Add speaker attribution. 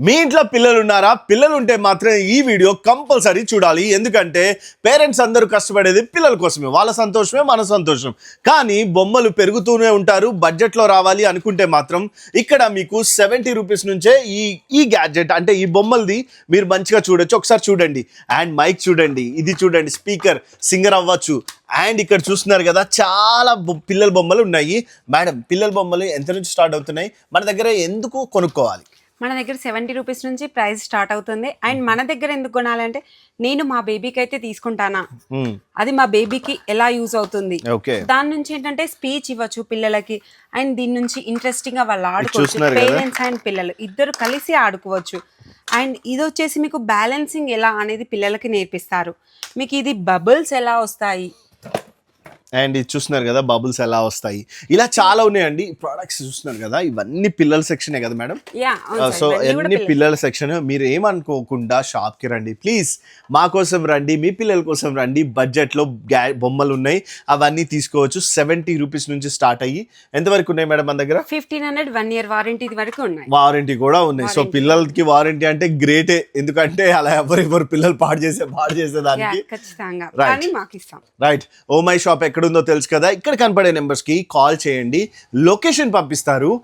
Speaker 1: మీ ఇంట్లో పిల్లలు ఉన్నారా పిల్లలు ఉంటే మాత్రం ఈ వీడియో కంపల్సరీ చూడాలి. ఎందుకంటే పేరెంట్స్ అందరూ కష్టపడేది పిల్లల కోసమే. వాళ్ళ సంతోషమే మన సంతోషం. కానీ బొమ్మలు పెరుగుతూనే ఉంటారు. బడ్జెట్లో రావాలి అనుకుంటే మాత్రం ఇక్కడ మీకు సెవెంటీ రూపీస్ నుంచే ఈ ఈ గ్యాడ్జెట్ అంటే ఈ బొమ్మలది మీరు మంచిగా చూడొచ్చు. ఒకసారి చూడండి. అండ్ మైక్ చూడండి. ఇది చూడండి. స్పీకర్ సింగర్ అవ్వచ్చు. అండ్ ఇక్కడ చూస్తున్నారు కదా చాలా బొ- పిల్లల బొమ్మలు ఉన్నాయి. మేడం పిల్లల బొమ్మలు ఎంత నుంచి స్టార్ట్ అవుతున్నాయి? మన దగ్గర ఎందుకు కొనుక్కోవాలి?
Speaker 2: మన దగ్గర సెవెంటీ రూపీస్ నుంచి ప్రైస్ స్టార్ట్ అవుతుంది. అండ్ మన దగ్గర ఎందుకు కొనాలంటే నేను మా బేబీకి అయితే తీసుకుంటానా?
Speaker 1: మ్మ్.
Speaker 2: అది మా బేబీకి ఎలా యూజ్ అవుతుంది? దాని నుంచి ఏంటంటే స్పీచ్ ఇవ్వచ్చు పిల్లలకి. అండ్ దీని నుంచి ఇంట్రెస్టింగ్గా వాళ్ళు ఆడుకోవచ్చు? పేరెంట్స్ అండ్ పిల్లలు ఇద్దరు కలిసి ఆడుకోవచ్చు. అండ్ ఇది వచ్చేసి మీకు బ్యాలెన్సింగ్ ఎలా అనేది పిల్లలకి నేర్పిస్తారు. మీకు ఇది బబుల్స్ ఎలా వస్తాయి?
Speaker 1: అండ్ ఇది చూస్తున్నారు కదా బబుల్స్ ఎలా వస్తాయి. ఇలా చాలా ఉన్నాయండి. ప్రోడక్ట్స్ చూస్తున్నారు కదా ఇవన్నీ పిల్లల సెక్షనే కదా మేడం? సో అన్ని పిల్లల సెక్షన్ మీరు ఏమనుకోకుండా షాప్కి రండి. ప్లీజ్ మా కోసం రండి మీ పిల్లల కోసం రండి. బడ్జెట్లో గ్యా బొమ్మలు ఉన్నాయి. అవన్నీ తీసుకోవచ్చు. సెవెంటీ రూపీస్ నుంచి స్టార్ట్ అయ్యి ఎంతవరకు ఉన్నాయి మేడం మన దగ్గర?
Speaker 2: Fifteen hundred one year warranty వరకు ఉన్నాయి.
Speaker 1: వారంటీ కూడా ఉన్నాయి. సో పిల్లలకి వారంటీ అంటే గ్రేటే ఎందుకంటే అలా ఎవరెవరు పిల్లలు పాడు చేసే పాడు చేసేదానికి రైట్ ఓ మై షాప్ ఎక్కడుందో తెలుసు కదా. ఇక్కడ కనపడే నెంబర్స్కి కాల్ చేయండి. లొకేషన్ పంపిస్తారు.